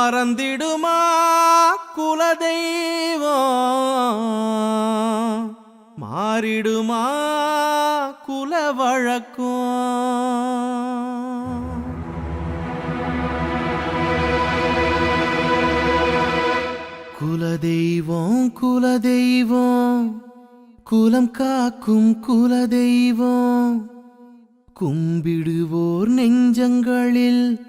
மறந்திடுமா குலதெய்வம்? மாறிடுமா குல வழக்கம்? குலதெய்வம் குலதெய்வம் குலம் காக்கும் குலதெய்வம். கும்பிடுவோர் நெஞ்சங்களில்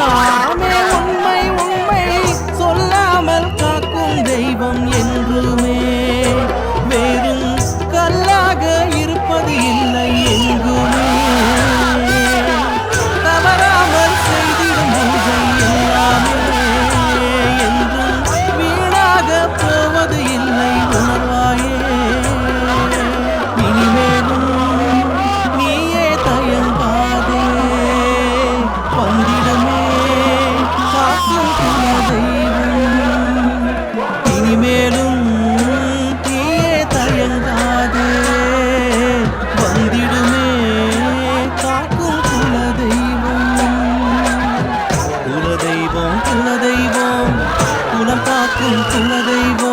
Oh. காக்கும் குலதெய்வம்